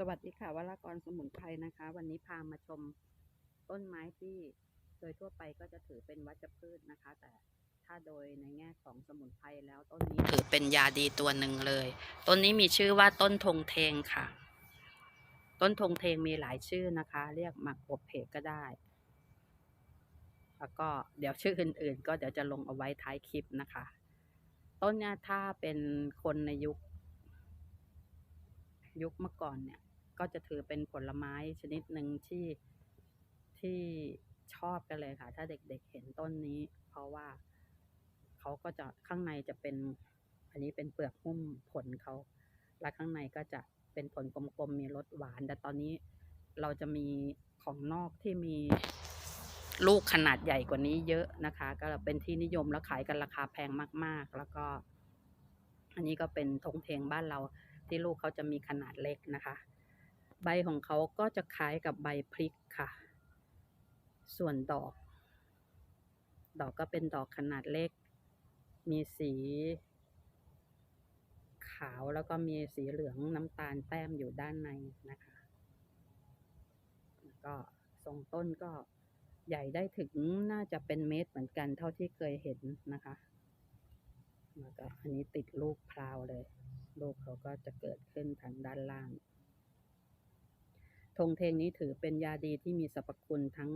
สวัสดีค่ะวรากรสมุนไพรนะคะ วันนี้พามาชมต้นไม้ที่โดยทั่วไปก็จะถือเป็นวัชพืชนะคะ แต่ถ้าโดยในแง่ของสมุนไพรแล้วต้นนี้ถือเป็นยาดีตัวหนึ่งเลย ต้นนี้มีชื่อว่าต้นธงเทงค่ะ ต้นธงเทงมีหลายชื่อนะคะ เรียกหมักอบเพกก็ได้ แล้วก็เดี๋ยวชื่ออื่น ๆ ก็เดี๋ยวจะลงเอาไว้ท้ายคลิปนะคะ ต้นนี้ถ้าเป็นคนในยุคยุคเมื่อก่อนเนี่ย ก็จะถือเป็นผลไม้ชนิดหนึ่งที่ที่ชอบกันเลยค่ะ ถ้าเด็กๆเห็นต้นนี้ เพราะว่าเขาก็จะข้างในจะเป็น อันนี้เป็นเปลือกหุ้มผลเขา และข้างในก็จะเป็นผลกลมๆมีรสหวาน แต่ตอนนี้เราจะมีของนอกที่มีลูกขนาดใหญ่กว่านี้เยอะนะคะ ก็เป็นที่นิยมแล้วขายกันราคาแพงมาก ๆ แล้วก็ อันนี้ก็เป็นทงเทงบ้านเราที่ลูกเขาจะมีขนาดเล็กนะคะ ใบของเขาก็จะคล้ายกับใบพริกค่ะ ส่วนดอก ดอกก็เป็นดอกขนาดเล็ก มีสี ขาวแล้วก็มีสีเหลืองน้ำตาลแต้มอยู่ด้านในนะคะ ก็ทรงต้นก็ใหญ่ได้ถึงน่าจะเป็นเมตรเหมือนกันเท่าที่เคยเห็นนะคะแล้วก็อันนี้ติดลูกพราวเลย ลูกเขาก็จะเกิดขึ้นทางด้านล่าง ธงเทงนี้ถือเป็นยาดีที่มีสรรพคุณทั้ง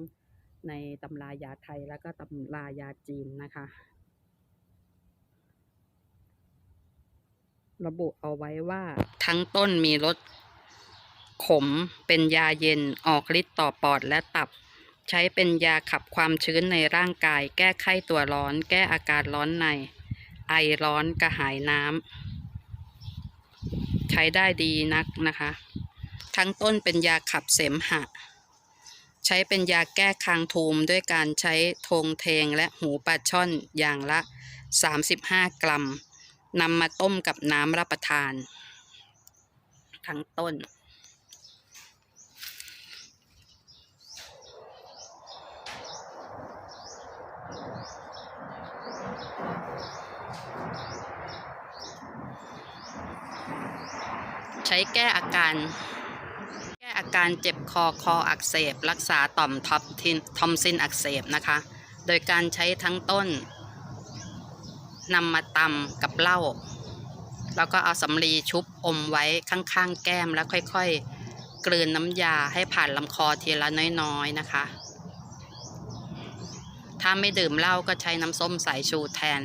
ในตำรายาไทยแล้วก็ตำรายาจีนนะคะ ระบุเอาไว้ว่าทั้งต้นมีรสขมเป็นยาเย็นออกฤทธิ์ต่อปอดและตับ ใช้เป็นยาขับความชื้นในร่างกาย แก้ไข้ตัวร้อน แก้อาการร้อนใน ไอร้อนกระหายน้ำ ใช้ได้ดีนักนะคะ ทั้งต้นเป็นยาขับเสมหะ ใช้เป็นยาแก้คางทูมด้วยการใช้ทงเทงและหูปลาช่อนอย่างละ 35 กรัมนำมาต้มกับน้ำรับประทาน ทั้งต้นใช้แก้อาการ อาการเจ็บคอคออักเสบ รักษาต่อมท็อปทินทอมซินอักเสบนะคะ โดยการใช้ทั้งต้นนำมาตำกับเหล้าแล้วก็เอาสำลีชุบอมไว้ข้างๆ แก้มแล้วค่อยๆ กลืนน้ำยาให้ผ่านลำคอทีละน้อยๆนะคะ ถ้าไม่ดื่มเหล้าก็ใช้น้ำส้มสายชูแทน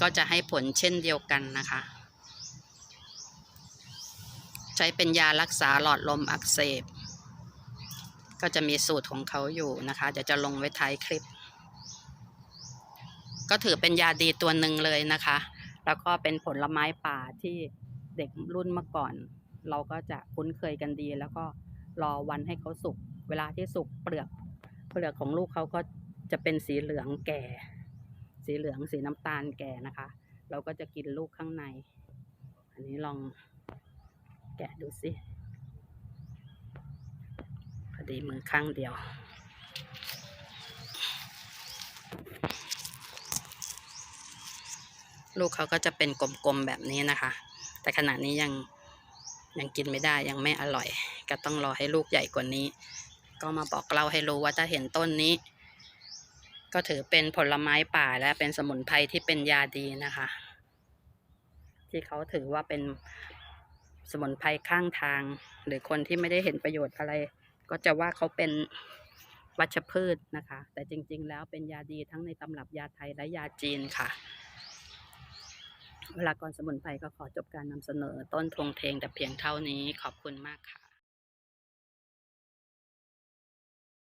ก็จะให้ผลเช่นเดียวกันนะคะ ใช้เป็นยารักษาหลอดลมอักเสบ ก็จะมีสูตรของเขาอยู่นะคะ เดี๋ยวจะลงไว้ท้ายคลิป ก็ถือเป็นยาดีตัวหนึ่งเลยนะคะ แล้วก็เป็นผลไม้ป่าที่เด็กรุ่นเมื่อก่อน เราก็จะคุ้นเคยกันดี แล้วก็รอวันให้เขาสุก เวลาที่สุกเปลือก เปลือกของลูกเขาก็จะเป็นสีเหลืองแก่ สีเหลืองสีน้ำตาลแก่นะคะ เราก็จะกินลูกข้างใน อันนี้ลองแกะดูสิ ดีมือข้างเดียว ลูกเขาก็จะเป็นกลมๆแบบนี้นะคะ แต่ขณะนี้ยังยังกินไม่ได้ยังไม่อร่อย ก็ต้องรอให้ลูกใหญ่กว่านี้ ก็มาบอกเล่าให้รู้ว่าถ้าเห็นต้นนี้ ก็ถือเป็นผลไม้ป่าและเป็นสมุนไพรที่เป็นยาดีนะคะ ที่เขาถือว่าเป็นสมุนไพรข้างทาง หรือคนที่ไม่ได้เห็นประโยชน์อะไร ก็จะว่าเขาเป็นวัชพืชนะคะ แต่จริง ๆ แล้วเป็นยาดีทั้งในตำรับยาไทยและยาจีนค่ะ เวลากรสมุนไพรก็ขอจบการนำเสนอต้นทงเทงแต่เพียงเท่านี้ขอบคุณมากค่ะ